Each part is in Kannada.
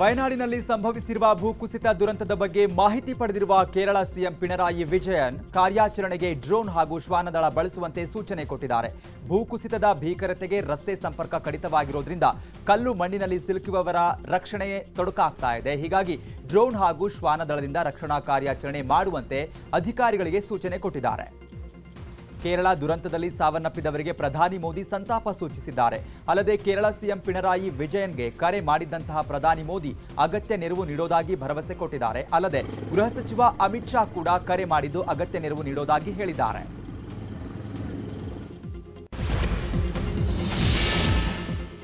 ವಯನಾಡಿನಲ್ಲಿ ಸಂಭವಿಸಿರುವ ಭೂಕುಸಿತ ದುರಂತದ ಬಗ್ಗೆ ಮಾಹಿತಿ ಪಡೆದಿರುವ ಕೇರಳ ಸಿಎಂ ಪಿಣರಾಯಿ ವಿಜಯನ್ ಕಾರ್ಯಾಚರಣೆಗೆ ಡ್ರೋನ್ ಹಾಗೂ ಶ್ವಾನದಳ ಬಳಸುವಂತೆ ಸೂಚನೆ ಕೊಟ್ಟಿದ್ದಾರೆ. ಭೂಕುಸಿತದ ಭೀಕರತೆಗೆ ರಸ್ತೆ ಸಂಪರ್ಕ ಕಡಿತವಾಗಿರೋದ್ರಿಂದ ಕಲ್ಲು ಮಣ್ಣಿನಲ್ಲಿ ಸಿಲುಕುವವರ ರಕ್ಷಣೆ ತೊಡಕಾಗ್ತಾ ಇದೆ. ಹೀಗಾಗಿ ಡ್ರೋನ್ ಹಾಗೂ ಶ್ವಾನದಳದಿಂದ ರಕ್ಷಣಾ ಕಾರ್ಯಾಚರಣೆ ಮಾಡುವಂತೆ ಅಧಿಕಾರಿಗಳಿಗೆ ಸೂಚನೆ ಕೊಟ್ಟಿದ್ದಾರೆ. ಕೇರಳ ದುರಂತದಲ್ಲಿ ಸಾವನ್ನಪ್ಪಿದವರಿಗೆ ಪ್ರಧಾನಿ ಮೋದಿ ಸಂತಾಪ ಸೂಚಿಸಿದ್ದಾರೆ. ಅಲ್ಲದೆ ಕೇರಳ ಸಿಎಂ ಪಿಣರಾಯಿ ವಿಜಯನ್ಗೆ ಕರೆ ಮಾಡಿದ್ದಂತಹ ಪ್ರಧಾನಿ ಮೋದಿ ಅಗತ್ಯ ನೆರವು ನೀಡೋದಾಗಿ ಭರವಸೆ ಕೊಟ್ಟಿದ್ದಾರೆ. ಅಲ್ಲದೆ ಗೃಹ ಸಚಿವ ಅಮಿತ್ ಶಾ ಕೂಡ ಕರೆ ಮಾಡಿದ್ದು ಅಗತ್ಯ ನೆರವು ನೀಡೋದಾಗಿ ಹೇಳಿದ್ದಾರೆ.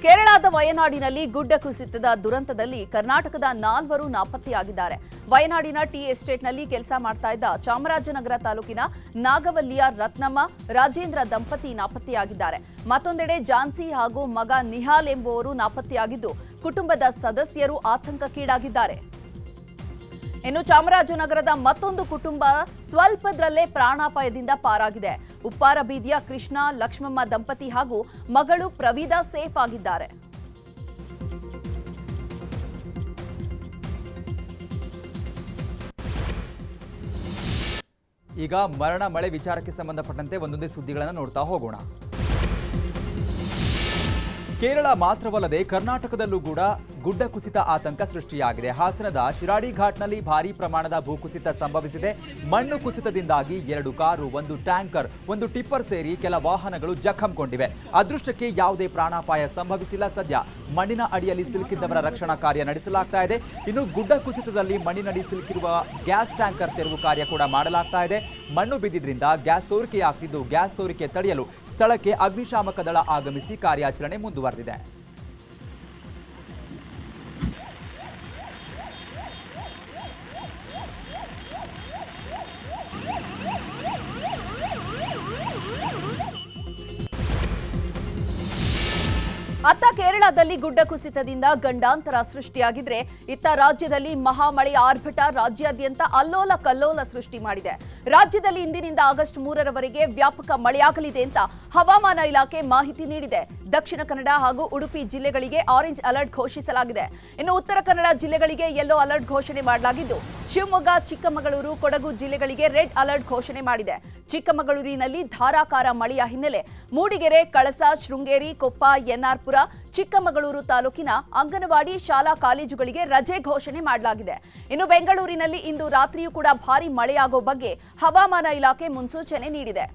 ಕೇರಳದ ವಯನಾಡಿನಲ್ಲಿ ಗುಡ್ಡ ಕುಸಿತದ ದುರಂತದಲ್ಲಿ ಕರ್ನಾಟಕದ ನಾಲ್ವರು ನಾಪತ್ತೆಯಾಗಿದ್ದಾರೆ. ವಯನಾಡಿನ ಟಿ ಎಸ್ಟೇಟ್ನಲ್ಲಿ ಕೆಲಸ ಮಾಡ್ತಾ ಇದ್ದ ಚಾಮರಾಜನಗರ ತಾಲೂಕಿನ ನಾಗವಲ್ಲಿಯ ರತ್ನಮ್ಮ, ರಾಜೇಂದ್ರ ದಂಪತಿ ನಾಪತ್ತೆಯಾಗಿದ್ದಾರೆ. ಮತ್ತೊಂದೆಡೆ ಜಾನ್ಸಿ ಹಾಗೂ ಮಗ ನಿಹಾಲ್ ಎಂಬುವರು ನಾಪತ್ತೆಯಾಗಿದ್ದು, ಕುಟುಂಬದ ಸದಸ್ಯರು ಆತಂಕಕ್ಕೀಡಾಗಿದ್ದಾರೆ. ಇನ್ನು ಚಾಮರಾಜನಗರದ ಮತ್ತೊಂದು ಕುಟುಂಬ ಸ್ವಲ್ಪದ್ರಲ್ಲೇ ಪ್ರಾಣಾಪಾಯದಿಂದ ಪಾರಾಗಿದೆ. ಉಪ್ಪಾರ ಬೀದಿಯ ಕೃಷ್ಣ, ಲಕ್ಷ್ಮಮ್ಮ ದಂಪತಿ ಹಾಗೂ ಮಗಳು ಪ್ರವೀದಾ ಸೇಫ್ ಆಗಿದ್ದಾರೆ. ಈಗ ಮರಣ, ಮಳೆ ವಿಚಾರಕ್ಕೆ ಸಂಬಂಧಪಟ್ಟಂತೆ ಒಂದೊಂದೇ ಸುದ್ದಿಗಳನ್ನು ನೋಡ್ತಾ ಹೋಗೋಣ. ಕೇರಳ ಮಾತ್ರವಲ್ಲದೆ ಕರ್ನಾಟಕದಲ್ಲೂ ಕೂಡ ಗುಡ್ಡ ಕುಸಿತ ಆತಂಕ ಸೃಷ್ಟಿಯಾಗಿದೆ. ಹಾಸನದ ಶಿರಾಡಿ ಘಾಟ್ನಲ್ಲಿ ಭಾರೀ ಪ್ರಮಾಣದ ಭೂಕುಸಿತ ಸಂಭವಿಸಿದೆ. ಮಣ್ಣು ಕುಸಿತದಿಂದಾಗಿ ಎರಡು ಕಾರು, ಒಂದು ಟ್ಯಾಂಕರ್, ಒಂದು ಟಿಪ್ಪರ್ ಸೇರಿ ಕೆಲ ವಾಹನಗಳು ಜಖಂಗೊಂಡಿವೆ. ಅದೃಷ್ಟಕ್ಕೆ ಯಾವುದೇ ಪ್ರಾಣಾಪಾಯ ಸಂಭವಿಸಿಲ್ಲ ಸದ್ಯ. ಮಣ್ಣಿನ ಅಡಿಯಲ್ಲಿ ಸಿಲುಕಿದ್ದವರ ರಕ್ಷಣಾ ಕಾರ್ಯ ನಡೆಸಲಾಗ್ತಾ ಇದೆ. ಇನ್ನು ಗುಡ್ಡ ಕುಸಿತದಲ್ಲಿ ಮಣ್ಣಿನಡಿ ಸಿಲುಕಿರುವ ಗ್ಯಾಸ್ ಟ್ಯಾಂಕರ್ ತೆರವು ಕಾರ್ಯ ಕೂಡ ಮಾಡಲಾಗ್ತಾ ಇದೆ. ಮಣ್ಣು ಬಿದ್ದಿದ್ರಿಂದ ಗ್ಯಾಸ್ ಸೋರಿಕೆಯಾಗ್ತಿದ್ದು. ಗ್ಯಾಸ್ ಸೋರಿಕೆ ತಡೆಯಲು ಸ್ಥಳಕ್ಕೆ ಅಗ್ನಿಶಾಮಕ ದಳ ಆಗಮಿಸಿ ಕಾರ್ಯಾಚರಣೆ ಮುಂದುವರೆದಿದೆ. ಅತ್ತ ಕೇರಳದಲ್ಲಿ ಗುಡ್ಡ ಕುಸಿತದಿಂದ ಗಂಡಾಂತರ ಸೃಷ್ಟಿಯಾಗಿದ್ರೆ ಇತ್ತ ರಾಜ್ಯದಲ್ಲಿ ಮಹಾಮಳೆ ಆರ್ಭಟ ರಾಜ್ಯಾದ್ಯಂತ ಅಲ್ಲೋಲ ಕಲ್ಲೋಲ ಸೃಷ್ಟಿ ಮಾಡಿದೆ. ರಾಜ್ಯದಲ್ಲಿ ಇಂದಿನಿಂದ ಆಗಸ್ಟ್ ಮೂರರವರೆಗೆ ವ್ಯಾಪಕ ಮಳೆಯಾಗಲಿದೆ ಅಂತ ಹವಾಮಾನ ಇಲಾಖೆ ಮಾಹಿತಿ ನೀಡಿದೆ. ದಕ್ಷಿಣ ಕನ್ನಡ ಹಾಗೂ ಉಡುಪಿ ಜಿಲ್ಲೆಗಳಿಗೆ ಆರೆಂಜ್ ಅಲರ್ಟ್ ಘೋಷಿಸಲಾಗಿದೆ. ಇನ್ನು ಉತ್ತರ ಕನ್ನಡ ಜಿಲ್ಲೆಗಳಿಗೆ ಯೆಲ್ಲೋ ಅಲರ್ಟ್ ಘೋಷಣೆ ಮಾಡಲಾಗಿದ್ದು, ಶಿವಮೊಗ್ಗ, ಚಿಕ್ಕಮಗಳೂರು, ಕೊಡಗು ಜಿಲ್ಲೆಗಳಿಗೆ ರೆಡ್ ಅಲರ್ಟ್ ಘೋಷಣೆ ಮಾಡಿದೆ. ಚಿಕ್ಕಮಗಳೂರಿನಲ್ಲಿ ಧಾರಾಕಾರ ಮಳೆಯ ಹಿನ್ನೆಲೆ ಮೂಡಿಗೆರೆ, ಕಳಸ, ಶೃಂಗೇರಿ, ಕೊಪ್ಪ, ಎನ್ಆರ್ಪುರ ಚಿಕ್ಕಮಗಳೂರು ತಾಲೂಕಿನ ಅಂಗನವಾಡಿ ಶಾಲಾ ಕಾಲೇಜುಗಳಿಗೆ ರಜೆ ಘೋಷಣೆ ಮಾಡಲಾಗಿದೆ. ಇನ್ನು ಬೆಂಗಳೂರಿನಲ್ಲಿ ಇಂದು ರಾತ್ರಿಯೂ ಕೂಡ ಭಾರಿ ಮಳೆಯಾಗೋ ಬಗ್ಗೆ ಹವಾಮಾನ ಇಲಾಖೆ ಮುನ್ಸೂಚನೆ ನೀಡಿದೆ.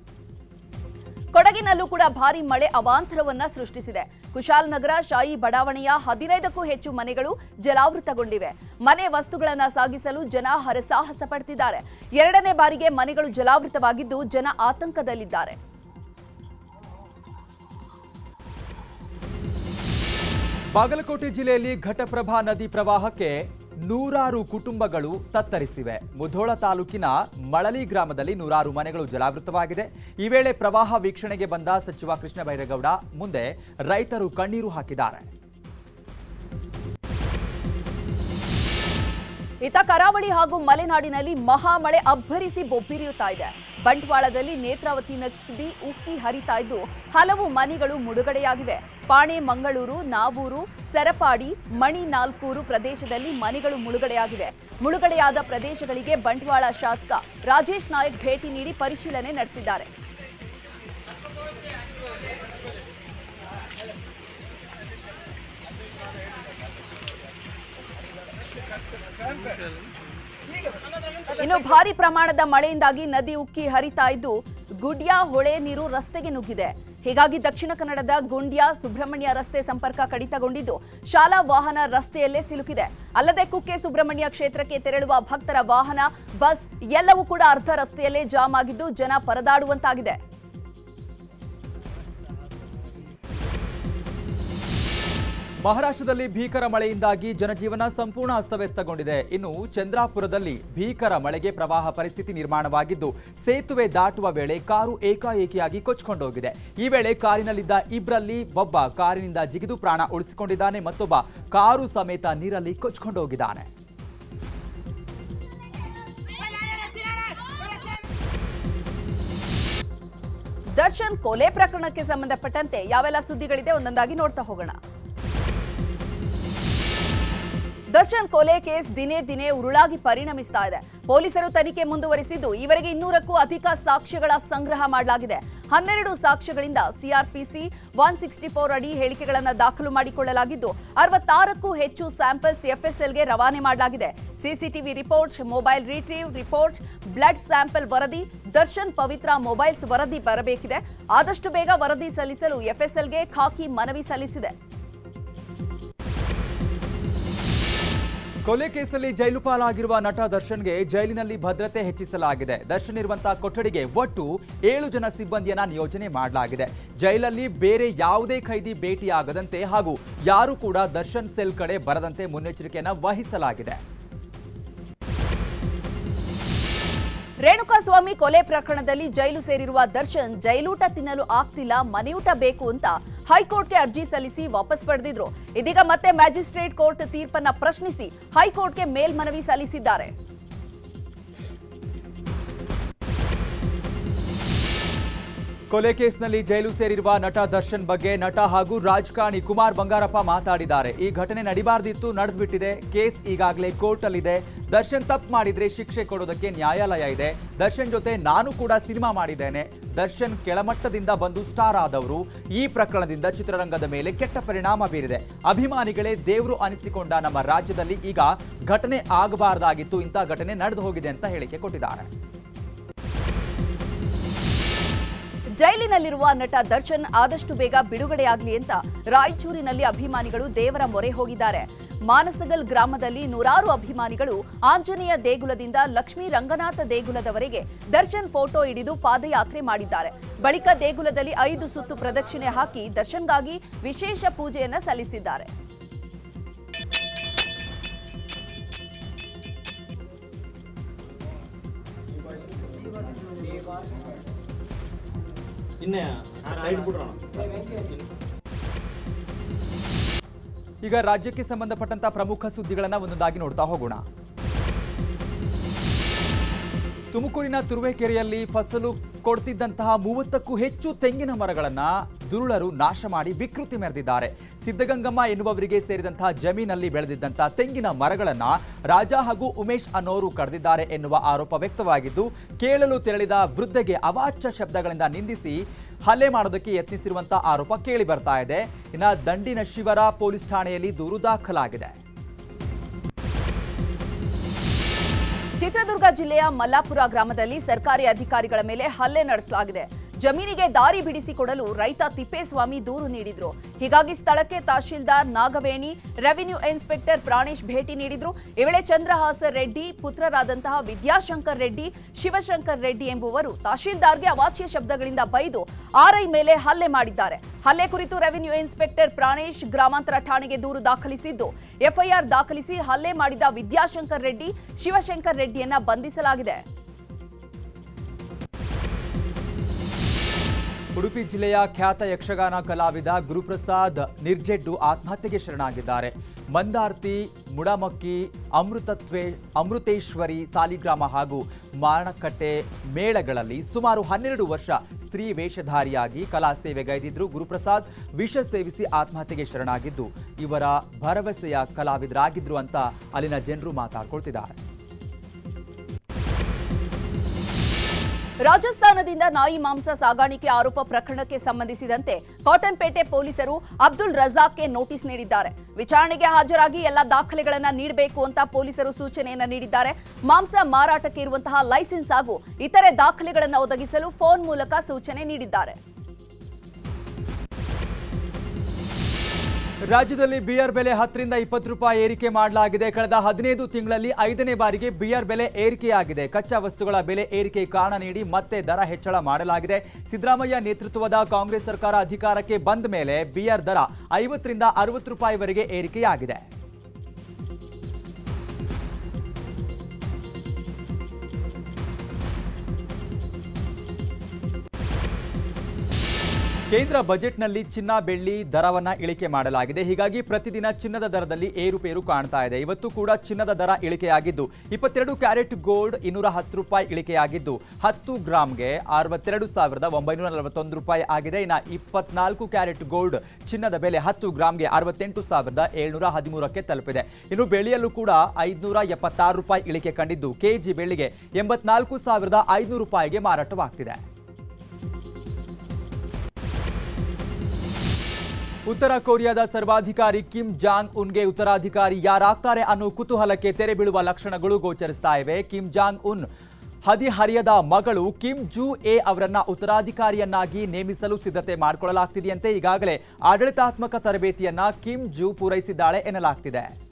ಕೊಡಗಿನಲ್ಲೂ ಕೂಡ ಭಾರಿ ಮಳೆ ಅವಾಂತರವನ್ನ ಸೃಷ್ಟಿಸಿದೆ. ಕುಶಾಲನಗರ ಶಾಯಿ ಬಡಾವಣೆಯ ಹದಿನೈದಕ್ಕೂ ಹೆಚ್ಚು ಮನೆಗಳು ಜಲಾವೃತಗೊಂಡಿವೆ. ಮನೆ ವಸ್ತುಗಳನ್ನ ಸಾಗಿಸಲು ಜನ ಹರಸಾಹಸ ಪಡ್ತಿದ್ದಾರೆ. ಎರಡನೇ ಬಾರಿಗೆ ಮನೆಗಳು ಜಲಾವೃತವಾಗಿದ್ದು ಜನ ಆತಂಕದಲ್ಲಿದ್ದಾರೆ. ಬಾಗಲಕೋಟೆ ಜಿಲ್ಲೆಯಲ್ಲಿ ಘಟಪ್ರಭಾ ನದಿ ಪ್ರವಾಹಕ್ಕೆ ನೂರಾರು ಕುಟುಂಬಗಳು ತತ್ತರಿಸಿವೆ. ಮುಧೋಳ ತಾಲೂಕಿನ ಮಳಲಿ ಗ್ರಾಮದಲ್ಲಿ ನೂರಾರು ಮನೆಗಳು ಜಲಾವೃತವಾಗಿದೆ. ಈ ವೇಳೆ ಪ್ರವಾಹ ವೀಕ್ಷಣೆಗೆ ಬಂದ ಸಚಿವ ಕೃಷ್ಣ ಬೈರೇಗೌಡ ಮುಂದೆ ರೈತರು ಕಣ್ಣೀರು ಹಾಕಿದ್ದಾರೆ. ಇತ್ತ ಕರಾವಳಿ ಹಾಗೂ ಮಲೆನಾಡಿನಲ್ಲಿ ಮಹಾಮಳೆ ಅಬ್ಬರಿಸಿ ಬೊಬ್ಬಿರಿಯುತ್ತಾ ಇದೆ. ಬಂಟ್ವಾಳದಲ್ಲಿ ನೇತ್ರಾವತಿ ನದಿ ಉಕ್ಕಿ ಹರಿತಾ ಇದ್ದು ಹಲವು ಮನೆಗಳು ಮುಳುಗಡೆಯಾಗಿವೆ ಪಾಣೆ, ಮಂಗಳೂರು, ನಾವೂರು, ಸೆರಪಾಡಿ, ಮಣಿ ನಾಲ್ಕೂರು ಪ್ರದೇಶದಲ್ಲಿ ಮನೆಗಳು ಮುಳುಗಡೆಯಾಗಿವೆ. ಮುಳುಗಡೆಯಾದ ಪ್ರದೇಶಗಳಿಗೆ ಬಂಟ್ವಾಳ ಶಾಸಕ ರಾಜೇಶ್ ನಾಯಕ್ ಭೇಟಿ ನೀಡಿ ಪರಿಶೀಲನೆ ನಡೆಸಿದ್ದಾರೆ. ಇನ್ನು ಭಾರಿ ಪ್ರಮಾಣದ ಮಳೆಯಿಂದಾಗಿ ನದಿ ಉಕ್ಕಿ ಹರಿತಾ ಇದ್ದು ಗುಡ್ಯ, ಹೊಳೆ ನೀರು ರಸ್ತೆಗೆ ನುಗ್ಗಿದೆ. ಹೀಗಾಗಿ ದಕ್ಷಿಣ ಕನ್ನಡದ ಗುಂಡ್ಯ, ಸುಬ್ರಹ್ಮಣ್ಯ ರಸ್ತೆ ಸಂಪರ್ಕ ಕಡಿತಗೊಂಡಿದ್ದು ಶಾಲಾ ವಾಹನ ರಸ್ತೆಯಲ್ಲೇ ಸಿಲುಕಿದೆ. ಅಲ್ಲದೆ ಕುಕ್ಕೆ ಸುಬ್ರಹ್ಮಣ್ಯ ಕ್ಷೇತ್ರಕ್ಕೆ ತೆರಳುವ ಭಕ್ತರ ವಾಹನ, ಬಸ್ ಎಲ್ಲವೂ ಕೂಡ ಅರ್ಧ ರಸ್ತೆಯಲ್ಲೇ ಜಾಮ್ ಆಗಿದ್ದು ಜನ ಪರದಾಡುವಂತಾಗಿದೆ. ಮಹಾರಾಷ್ಟ್ರದಲ್ಲಿ ಭೀಕರ ಮಳೆಯಿಂದಾಗಿ ಜನಜೀವನ ಸಂಪೂರ್ಣ ಅಸ್ತವ್ಯಸ್ತಗೊಂಡಿದೆ. ಇನ್ನು ಚಂದ್ರಾಪುರದಲ್ಲಿ ಭೀಕರ ಮಳೆಗೆ ಪ್ರವಾಹ ಪರಿಸ್ಥಿತಿ ನಿರ್ಮಾಣವಾಗಿದ್ದು, ಸೇತುವೆ ದಾಟುವ ವೇಳೆ ಕಾರು ಏಕಾಏಕಿಯಾಗಿ ಕೊಚ್ಚಿಕೊಂಡೋಗಿದೆ ಈ ವೇಳೆ ಕಾರಿನಲ್ಲಿದ್ದ ಇಬ್ಬರಲ್ಲಿ ಒಬ್ಬ ಕಾರಿನಿಂದ ಜಿಗಿದು ಪ್ರಾಣ ಉಳಿಸಿಕೊಂಡಿದ್ದಾನೆ, ಮತ್ತೊಬ್ಬ ಕಾರು ಸಮೇತ ನೀರಲ್ಲಿ ಕೊಚ್ಚಿಕೊಂಡೋಗಿದ್ದಾನೆ ದರ್ಶನ್, ಕೊಲೆ ಪ್ರಕರಣಕ್ಕೆ ಸಂಬಂಧಪಟ್ಟಂತೆ ಯಾವೆಲ್ಲ ಸುದ್ದಿಗಳಿದೆ ಒಂದೊಂದಾಗಿ ನೋಡ್ತಾ ಹೋಗೋಣ. ದರ್ಶನ್ ಕೊಲೆ ಕೇಸ್ ದಿನೇ ದಿನೇ ಉರುಳಾಗಿ ಪರಿಣಮಿಸ್ತಾ ಇದೆ. ಪೊಲೀಸರು ತನಿಖೆ ಮುಂದುವರಿಸಿದ್ದು ಈವರೆಗೆ ಇನ್ನೂರಕ್ಕೂ ಅಧಿಕ ಸಾಕ್ಷ್ಯಗಳ ಸಂಗ್ರಹ ಮಾಡಲಾಗಿದೆ. ಹನ್ನೆರಡು ಸಾಕ್ಷ್ಯಗಳಿಂದ ಸಿಆರ್ಪಿಸಿ ಒನ್ ಸಿಕ್ಸ್ಟಿ ಫೋರ್ ಅಡಿ ಹೇಳಿಕೆಗಳನ್ನು ದಾಖಲು ಮಾಡಿಕೊಳ್ಳಲಾಗಿದ್ದು, ಅರವತ್ತಾರಕ್ಕೂ ಹೆಚ್ಚು ಸ್ಯಾಂಪಲ್ಸ್ ಎಫ್ಎಸ್ಎಲ್ಗೆ ರವಾನೆ ಮಾಡಲಾಗಿದೆ. CCTV report mobile retrieve report blood sample ವರದಿ, ದರ್ಶನ್ ಪವಿತ್ರ ಮೊಬೈಲ್ಸ್ ವರದಿ ಬರಬೇಕಿದೆ. ಆದಷ್ಟು ಬೇಗ ವರದಿ ಸಲ್ಲಿಸಲು ಎಫ್ಎಸ್ಎಲ್ಗೆ ಖಾಕಿ ಮನವಿ ಸಲ್ಲಿಸಿದೆ. ಕೊಲೆ ಕೇಸಲ್ಲಿ ಜೈಲು ಪಾಲಾಗಿರುವ ನಟ ದರ್ಶನ್ಗೆ ಜೈಲಿನಲ್ಲಿ ಭದ್ರತೆ ಹೆಚ್ಚಿಸಲಾಗಿದೆ. ದರ್ಶನ್ ಇರುವಂತಹ ಕೊಠಡಿಗೆ ಒಟ್ಟು ಏಳು ಜನ ಸಿಬ್ಬಂದಿಯನ್ನ ನಿಯೋಜನೆ ಮಾಡಲಾಗಿದೆ. ಜೈಲಲ್ಲಿ ಬೇರೆ ಯಾವುದೇ ಖೈದಿ ಭೇಟಿಯಾಗದಂತೆ ಹಾಗೂ ಯಾರು ಕೂಡ ದರ್ಶನ್ ಸೆಲ್ ಕಡೆ ಬರದಂತೆ ಮುನ್ನೆಚ್ಚರಿಕೆಯನ್ನು ವಹಿಸಲಾಗಿದೆ. ರೇಣುಕಾಸ್ವಾಮಿ ಕೊಲೆ ಪ್ರಕರಣದಲ್ಲಿ ಜೈಲು ಸೇರಿರುವ ದರ್ಶನ್ ಜೈಲೂಟ ತಿನ್ನಲು ಆಗ್ತಿಲ್ಲ, ಮನೆಯೂಟ ಬೇಕು ಅಂತ ಹೈಕೋರ್ಟ್ಗೆ ಅರ್ಜಿ ಸಲ್ಲಿಸಿ ವಾಪಸ್ ಪಡೆದಿದ್ರು ಇದೀಗ ಮತ್ತೆ ಮ್ಯಾಜಿಸ್ಟ್ರೇಟ್ ಕೋರ್ಟ್ ತೀರ್ಪನ್ನ ಪ್ರಶ್ನಿಸಿ ಹೈಕೋರ್ಟ್ಗೆ ಮೇಲ್ಮನವಿ ಸಲ್ಲಿಸಿದ್ದಾರೆ ಕೊಲೆ ಕೇಸ್ನಲ್ಲಿ ಜೈಲು ಸೇರಿರುವ ನಟ ದರ್ಶನ್ ಬಗ್ಗೆ ನಟ ಹಾಗೂ ರಾಜಕಾರಣಿ ಕುಮಾರ್ ಬಂಗಾರಪ್ಪ ಮಾತಾಡಿದ್ದಾರೆ. ಈ ಘಟನೆ ನಡಿಬಾರ್ದಿತ್ತು, ನಡೆದ್ಬಿಟ್ಟಿದೆ. ಕೇಸ್ ಈಗಾಗಲೇ ಕೋರ್ಟಲ್ಲಿದೆ. ದರ್ಶನ್ ತಪ್ಪು ಮಾಡಿದ್ರೆ ಶಿಕ್ಷೆ ಕೊಡೋದಕ್ಕೆ ನ್ಯಾಯಾಲಯ ಇದೆ. ದರ್ಶನ್ ಜೊತೆ ನಾನು ಕೂಡ ಸಿನಿಮಾ ಮಾಡಿದ್ದೇನೆ. ದರ್ಶನ್ ಕೆಳಮಟ್ಟದಿಂದ ಬಂದು ಸ್ಟಾರ್ ಆದವರು. ಈ ಪ್ರಕರಣದಿಂದ ಚಿತ್ರರಂಗದ ಮೇಲೆ ಕೆಟ್ಟ ಪರಿಣಾಮ ಬೀರಿದೆ. ಅಭಿಮಾನಿಗಳೇ ದೇವರು ಅನಿಸಿಕೊಂಡ ನಮ್ಮ ರಾಜ್ಯದಲ್ಲಿ ಈಗ ಘಟನೆ ಆಗಬಾರ್ದಾಗಿತ್ತು. ಇಂಥ ಘಟನೆ ನಡೆದು ಹೋಗಿದೆ ಅಂತ ಹೇಳಿಕೆ ಕೊಟ್ಟಿದ್ದಾರೆ. ಜೈಲಿನಲ್ಲಿರುವ ನಟ ದರ್ಶನ್ ಆದಷ್ಟು ಬೇಗ ಬಿಡುಗಡೆಯಾಗಲಿ ಅಂತ ರಾಯಚೂರಿನಲ್ಲಿ ಅಭಿಮಾನಿಗಳು ದೇವರ ಮೊರೆ ಹೋಗಿದ್ದಾರೆ. ಮಾನಸಗಲ್ ಗ್ರಾಮದಲ್ಲಿ ನೂರಾರು ಅಭಿಮಾನಿಗಳು ಆಂಜನೇಯ ದೇಗುಲದಿಂದ ಲಕ್ಷ್ಮೀ ರಂಗನಾಥ ದೇಗುಲದವರೆಗೆ ದರ್ಶನ್ ಫೋಟೋ ಹಿಡಿದು ಪಾದಯಾತ್ರೆ ಮಾಡಿದ್ದಾರೆ. ಬಳಿಕ ದೇಗುಲದಲ್ಲಿ ಐದು ಸುತ್ತು ಪ್ರದಕ್ಷಿಣೆ ಹಾಕಿ ದರ್ಶನ್ಗಾಗಿ ವಿಶೇಷ ಪೂಜೆಯನ್ನು ಸಲ್ಲಿಸಿದ್ದಾರೆ. ಈಗ ರಾಜ್ಯಕ್ಕೆ ಸಂಬಂಧಪಟ್ಟಂತ ಪ್ರಮುಖ ಸುದ್ದಿಗಳನ್ನ ಒಂದೊಂದಾಗಿ ನೋಡ್ತಾ ಹೋಗೋಣ. ತುಮಕೂರಿನ ತುರುವೇಕೆರೆಯಲ್ಲಿ ಫಸಲು ಕೊಡ್ತಿದ್ದಂತಹ ಮೂವತ್ತಕ್ಕೂ ಹೆಚ್ಚು ತೆಂಗಿನ ಮರಗಳನ್ನ ದುರುಳರು ನಾಶ ಮಾಡಿ ವಿಕೃತಿ ಮೆರೆದಿದ್ದಾರೆ. ಸಿದ್ಧಗಂಗಮ್ಮ ಎನ್ನುವವರಿಗೆ ಸೇರಿದಂತಹ ಜಮೀನಲ್ಲಿ ಬೆಳೆದಿದ್ದಂತಹ ತೆಂಗಿನ ಮರಗಳನ್ನ ರಾಜ ಹಾಗೂ ಉಮೇಶ್ ಅನ್ನೋರು ಕಡಿದಿದ್ದಾರೆ ಎನ್ನುವ ಆರೋಪ ವ್ಯಕ್ತವಾಗಿದ್ದು, ಕೇಳಲು ತೆರಳಿದ ವೃದ್ಧೆಗೆ ಅವಾಚ್ಯ ಶಬ್ದಗಳಿಂದ ನಿಂದಿಸಿ ಹಲ್ಲೆ ಮಾಡೋದಕ್ಕೆ ಯತ್ನಿಸಿರುವಂತಹ ಆರೋಪ ಕೇಳಿ ಬರ್ತಾ ಇದೆ. ಇನ್ನು ದಂಡಿನ ಶಿವರ ಪೊಲೀಸ್ ಠಾಣೆಯಲ್ಲಿ ದೂರು ದಾಖಲಾಗಿದೆ. ಚಿತ್ರದುರ್ಗ ಜಿಲ್ಲೆಯ ಮಲ್ಲಾಪುರ ಗ್ರಾಮದಲ್ಲಿ ಸರ್ಕಾರಿ ಅಧಿಕಾರಿಗಳ ಮೇಲೆ ಹಲ್ಲೆ ನಡೆಸಲಾಗಿದೆ. ಜಮೀನಿಗೆ ದಾರಿ ಬಿಡಿಸಿಕೊಡಲು ರೈತ ತಿಪ್ಪೇಸ್ವಾಮಿ ದೂರು ನೀಡಿದ್ರು. ಹೀಗಾಗಿ ಸ್ಥಳಕ್ಕೆ ತಹಶೀಲ್ದಾರ್ ನಾಗವೇಣಿ, ರೆವಿನ್ಯೂ ಇನ್ಸ್ಪೆಕ್ಟರ್ ಪ್ರಾಣೇಶ್ ಭೇಟಿ ನೀಡಿದ್ರು. ಈ ವೇಳೆ ಚಂದ್ರಹಾಸ ರೆಡ್ಡಿ, ಪುತ್ರರಾದಂತಹ ವಿದ್ಯಾಶಂಕರ್ ರೆಡ್ಡಿ, ಶಿವಶಂಕರ್ ರೆಡ್ಡಿ ಎಂಬುವರು ತಹಶೀಲ್ದಾರ್ಗೆ ಅವಾಚ್ಯ ಶಬ್ದಗಳಿಂದ ಬೈದು ಆರ್ಐ ಮೇಲೆ ಹಲ್ಲೆ ಮಾಡಿದ್ದಾರೆ. ಹಲ್ಲೆ ಕುರಿತು ರೆವಿನ್ಯೂ ಇನ್ಸ್ಪೆಕ್ಟರ್ ಪ್ರಾಣೇಶ್ ಗ್ರಾಮಾಂತರ ಠಾಣೆಗೆ ದೂರು ದಾಖಲಿಸಿದ್ದು. ಎಫ್ಐಆರ್ ದಾಖಲಿಸಿ ಹಲ್ಲೆ ಮಾಡಿದ ವಿದ್ಯಾಶಂಕರ್ ರೆಡ್ಡಿ, ಶಿವಶಂಕರ್ ರೆಡ್ಡಿಯನ್ನ ಬಂಧಿಸಲಾಗಿದೆ. ಉಡುಪಿ ಜಿಲ್ಲೆಯ ಖ್ಯಾತ ಯಕ್ಷಗಾನ ಕಲಾವಿದ ಗುರುಪ್ರಸಾದ್ ನಿರ್ಜೆಡ್ಡು ಆತ್ಮಹತ್ಯೆಗೆ ಶರಣಾಗಿದ್ದಾರೆ. ಮಂದಾರ್ತಿ, ಮುಡಮಕ್ಕಿ, ಅಮೃತತ್ವೇ, ಅಮೃತೇಶ್ವರಿ, ಸಾಲಿಗ್ರಾಮ ಹಾಗೂ ಮಾರಣಕಟ್ಟೆ ಮೇಳಗಳಲ್ಲಿ ಸುಮಾರು ಹನ್ನೆರಡು ವರ್ಷ ಸ್ತ್ರೀ ವೇಷಧಾರಿಯಾಗಿ ಕಲಾ ಸೇವೆಗೈದಿದ್ರು ಗುರುಪ್ರಸಾದ್. ವಿಷ ಸೇವಿಸಿ ಆತ್ಮಹತ್ಯೆಗೆ ಶರಣಾಗಿದ್ದು, ಇವರ ಭರವಸೆಯ ಕಲಾವಿದರಾಗಿದ್ರು ಅಂತ ಅಲ್ಲಿನ ಜನರು ಮಾತಾಡ್ಕೊಳ್ತಿದ್ದಾರೆ. ರಾಜಸ್ಥಾನದಿಂದ ನಾಯಿ ಮಾಂಸ ಸಾಗಾಣಿಕೆ ಆರೋಪ ಪ್ರಕರಣಕ್ಕೆ ಸಂಬಂಧಿಸಿದಂತೆ ಕಾಟನ್ಪೇಟೆ ಪೊಲೀಸರು ಅಬ್ದುಲ್ ರಜಾಕ್ಗೆ ನೋಟಿಸ್ ನೀಡಿದ್ದಾರೆ. ವಿಚಾರಣೆಗೆ ಹಾಜರಾಗಿ ಎಲ್ಲ ದಾಖಲೆಗಳನ್ನು ನೀಡಬೇಕು ಅಂತ ಪೊಲೀಸರು ಸೂಚನೆಯನ್ನ ನೀಡಿದ್ದಾರೆ. ಮಾಂಸ ಮಾರಾಟಕ್ಕೆ ಇರುವಂತಹ ಲೈಸೆನ್ಸ್ ಹಾಗೂ ಇತರೆ ದಾಖಲೆಗಳನ್ನು ಒದಗಿಸಲು ಫೋನ್ ಮೂಲಕ ಸೂಚನೆ ನೀಡಿದ್ದಾರೆ. ರಾಜ್ಯದಲ್ಲಿ ಬಿಯರ್ ಬೆಲೆ ಹತ್ತರಿಂದ ಇಪ್ಪತ್ತು ರೂಪಾಯಿ ಏರಿಕೆ ಮಾಡಲಾಗಿದೆ. ಕಳೆದ ಹದಿನೈದು ತಿಂಗಳಲ್ಲಿ ಐದನೇ ಬಾರಿಗೆ ಬಿಯರ್ ಬೆಲೆ ಏರಿಕೆಯಾಗಿದೆ. ಕಚ್ಚಾ ವಸ್ತುಗಳ ಬೆಲೆ ಏರಿಕೆ ಕಾರಣ ನೀಡಿ ಮತ್ತೆ ದರ ಹೆಚ್ಚಳ ಮಾಡಲಾಗಿದೆ. ಸಿದ್ದರಾಮಯ್ಯ ನೇತೃತ್ವದ ಕಾಂಗ್ರೆಸ್ ಸರ್ಕಾರ ಅಧಿಕಾರಕ್ಕೆ ಬಂದ ಮೇಲೆ ಬಿಯರ್ ದರ ಐವತ್ತರಿಂದ ಅರವತ್ತು ರೂಪಾಯಿವರೆಗೆ ಏರಿಕೆಯಾಗಿದೆ. ಕೇಂದ್ರ ಬಜೆಟ್ನಲ್ಲಿ ಚಿನ್ನ, ಬೆಳ್ಳಿ, ದರವನ್ನು ಇಳಿಕೆ ಮಾಡಲಾಗಿದೆ. ಹೀಗಾಗಿ ಪ್ರತಿದಿನ ಚಿನ್ನದ ದರದಲ್ಲಿ ಏರುಪೇರು ಕಾಣ್ತಾ ಇದೆ. ಇವತ್ತು ಕೂಡ ಚಿನ್ನದ ದರ ಇಳಿಕೆಯಾಗಿದ್ದು, ಇಪ್ಪತ್ತೆರಡು ಕ್ಯಾರೆಟ್ ಗೋಲ್ಡ್ ಇನ್ನೂರ ಹತ್ತು ರೂಪಾಯಿ ಇಳಿಕೆಯಾಗಿದ್ದು, ಹತ್ತು ಗ್ರಾಮ್ಗೆ ಅರವತ್ತೆರಡು ಸಾವಿರದ ರೂಪಾಯಿ ಆಗಿದೆ. ಇನ್ನು ಇಪ್ಪತ್ನಾಲ್ಕು ಕ್ಯಾರೆಟ್ ಗೋಲ್ಡ್ ಚಿನ್ನದ ಬೆಲೆ ಹತ್ತು ಗ್ರಾಮ್ಗೆ ಅರವತ್ತೆಂಟು ಸಾವಿರದ ಏಳ್ನೂರ ಹದಿಮೂರಕ್ಕೆ ತಲುಪಿದೆ. ಇನ್ನು ಬೆಳೆಯಲ್ಲೂ ಕೂಡ ಐದುನೂರ ಎಪ್ಪತ್ತಾರು ರೂಪಾಯಿ ಇಳಿಕೆ ಕಂಡಿದ್ದು, ಕೆಜಿ ಬೆಳ್ಳಿಗೆ ಎಂಬತ್ನಾಲ್ಕು ಸಾವಿರದ ಐನೂರು ರೂಪಾಯಿಗೆ ಮಾರಾಟವಾಗ್ತಿದೆ. ಉತ್ತರ ಕೊರಿಯಾದ ಸರ್ವಾಧಿಕಾರಿ ಕಿಮ್ ಜಾಂಗ್ ಉನ್ಗೆ ಉತ್ತರಾಧಿಕಾರಿ ಯಾರಾಗ್ತಾರೆ ಅನ್ನೋ ಕುತೂಹಲಕ್ಕೆ ತೆರೆ ಬೀಳುವ ಲಕ್ಷಣಗಳು ಗೋಚರಿಸ್ತಾ ಇವೆ. ಕಿಮ್ ಜಾಂಗ್ ಉನ್ ಹದಿಹರಿಯದ ಮಗಳು ಕಿಮ್ ಜೂ ಎ ಅವರನ್ನ ಉತ್ತರಾಧಿಕಾರಿಯನ್ನಾಗಿ ನೇಮಿಸಲು ಸಿದ್ಧತೆ ಮಾಡಿಕೊಳ್ಳಲಾಗ್ತಿದೆಯಂತೆ ಈಗಾಗಲೇ ಆಡಳಿತಾತ್ಮಕ ತರಬೇತಿಯನ್ನ ಕಿಮ್ ಜೂ ಪೂರೈಸಿದ್ದಾಳೆ ಎನ್ನಲಾಗ್ತಿದೆ.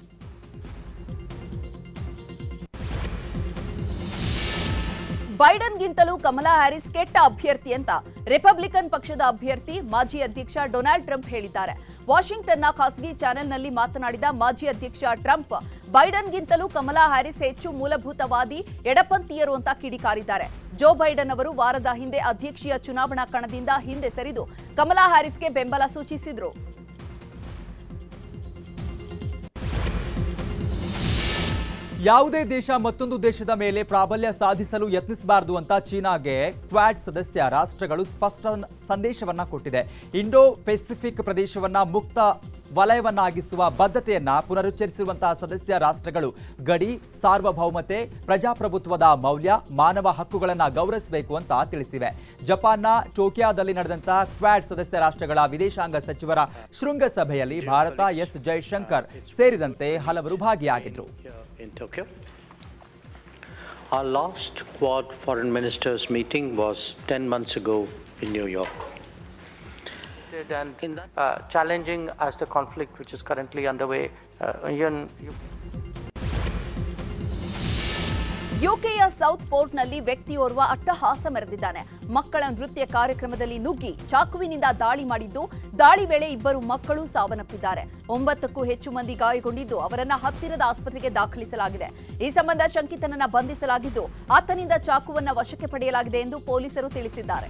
ಬೈಡನ್ಗಿಂತಲೂ ಕಮಲಾ ಹ್ಯಾರಿಸ್ ಕೆಟ್ಟ ಅಭ್ಯರ್ಥಿ ಅಂತ ರಿಪಬ್ಲಿಕನ್ ಪಕ್ಷದ ಅಭ್ಯರ್ಥಿ ಮಾಜಿ ಅಧ್ಯಕ್ಷ ಡೊನಾಲ್ಡ್ ಟ್ರಂಪ್ ಹೇಳಿದ್ದಾರೆ. ವಾಷಿಂಗ್ಟನ್ನ ಖಾಸಗಿ ಚಾನೆಲ್ನಲ್ಲಿ ಮಾತನಾಡಿದ ಮಾಜಿ ಅಧ್ಯಕ್ಷ ಟ್ರಂಪ್, ಬೈಡನ್ಗಿಂತಲೂ ಕಮಲಾ ಹ್ಯಾರಿಸ್ ಹೆಚ್ಚು ಮೂಲಭೂತವಾದಿ, ಎಡಪಂಥೀಯರು ಅಂತ ಕಿಡಿಕಾರಿದ್ದಾರೆ. ಜೋ ಬೈಡನ್ ಅವರು ವಾರದ ಹಿಂದೆ ಅಧ್ಯಕ್ಷೀಯ ಚುನಾವಣಾ ಕಣದಿಂದ ಹಿಂದೆ ಸರಿದು ಕಮಲಾ ಹ್ಯಾರಿಸ್ಗೆ ಬೆಂಬಲ ಸೂಚಿಸಿದ್ರು. ಯಾವುದೇ ದೇಶ ಮತ್ತೊಂದು ದೇಶದ ಮೇಲೆ ಪ್ರಾಬಲ್ಯ ಸಾಧಿಸಲು ಯತ್ನಿಸಬಾರದು ಅಂತ ಚೀನಾಗೆ ಕ್ವಾಡ್ ಸದಸ್ಯ ರಾಷ್ಟ್ರಗಳು ಸ್ಪಷ್ಟ ಸಂದೇಶವನ್ನ ಕೊಟ್ಟಿದೆ. ಇಂಡೋ ಪೆಸಿಫಿಕ್ ಪ್ರದೇಶವನ್ನ ಮುಕ್ತ ವಲಯವನ್ನಾಗಿಸುವ ಬದ್ಧತೆಯನ್ನ ಪುನರುಚ್ಚರಿಸಿರುವಂತಹ ಸದಸ್ಯ ರಾಷ್ಟ್ರಗಳು ಗಡಿ, ಸಾರ್ವಭೌಮತೆ, ಪ್ರಜಾಪ್ರಭುತ್ವದ ಮೌಲ್ಯ, ಮಾನವ ಹಕ್ಕುಗಳನ್ನು ಗೌರವಿಸಬೇಕು ಅಂತ ತಿಳಿಸಿವೆ ಜಪಾನ್ನ ಟೋಕಿಯಾದಲ್ಲಿ ನಡೆದಂತಹ ಕ್ವಾಡ್ ಸದಸ್ಯ ರಾಷ್ಟ್ರಗಳ ವಿದೇಶಾಂಗ ಸಚಿವರ ಶೃಂಗಸಭೆಯಲ್ಲಿ ಭಾರತ ಎಸ್ ಜೈಶಂಕರ್ ಸೇರಿದಂತೆ ಹಲವರು ಭಾಗಿಯಾಗಿದ್ದರು. Our last Quad Foreign Ministers meeting was 10 months ago in New York. And in that, uh, challenging as the conflict which is currently underway, uh, Ian, you ಯುಕೆಯ ಸೌತ್ ಪೋರ್ಟ್ನಲ್ಲಿ ವ್ಯಕ್ತಿಯೋರ್ವ ಅಟ್ಟಹಾಸ ಮೆರೆದಿದ್ದಾನೆ. ಮಕ್ಕಳ ನೃತ್ಯ ಕಾರ್ಯಕ್ರಮದಲ್ಲಿ ನುಗ್ಗಿ ಚಾಕುವಿನಿಂದ ದಾಳಿ ಮಾಡಿದ್ದು ದಾಳಿ ವೇಳೆ ಇಬ್ಬರು ಮಕ್ಕಳು ಸಾವನ್ನಪ್ಪಿದ್ದಾರೆ. ಒಂಬತ್ತಕ್ಕೂ ಹೆಚ್ಚು ಮಂದಿ ಗಾಯಗೊಂಡಿದ್ದು ಅವರನ್ನ ಹತ್ತಿರದ ಆಸ್ಪತ್ರೆಗೆ ದಾಖಲಿಸಲಾಗಿದೆ. ಈ ಸಂಬಂಧ ಶಂಕಿತನನ್ನ ಬಂಧಿಸಲಾಗಿದ್ದು ಆತನಿಂದ ಚಾಕುವನ್ನ ವಶಕ್ಕೆ ಪಡೆಯಲಾಗಿದೆ ಎಂದು ಪೊಲೀಸರು ತಿಳಿಸಿದ್ದಾರೆ.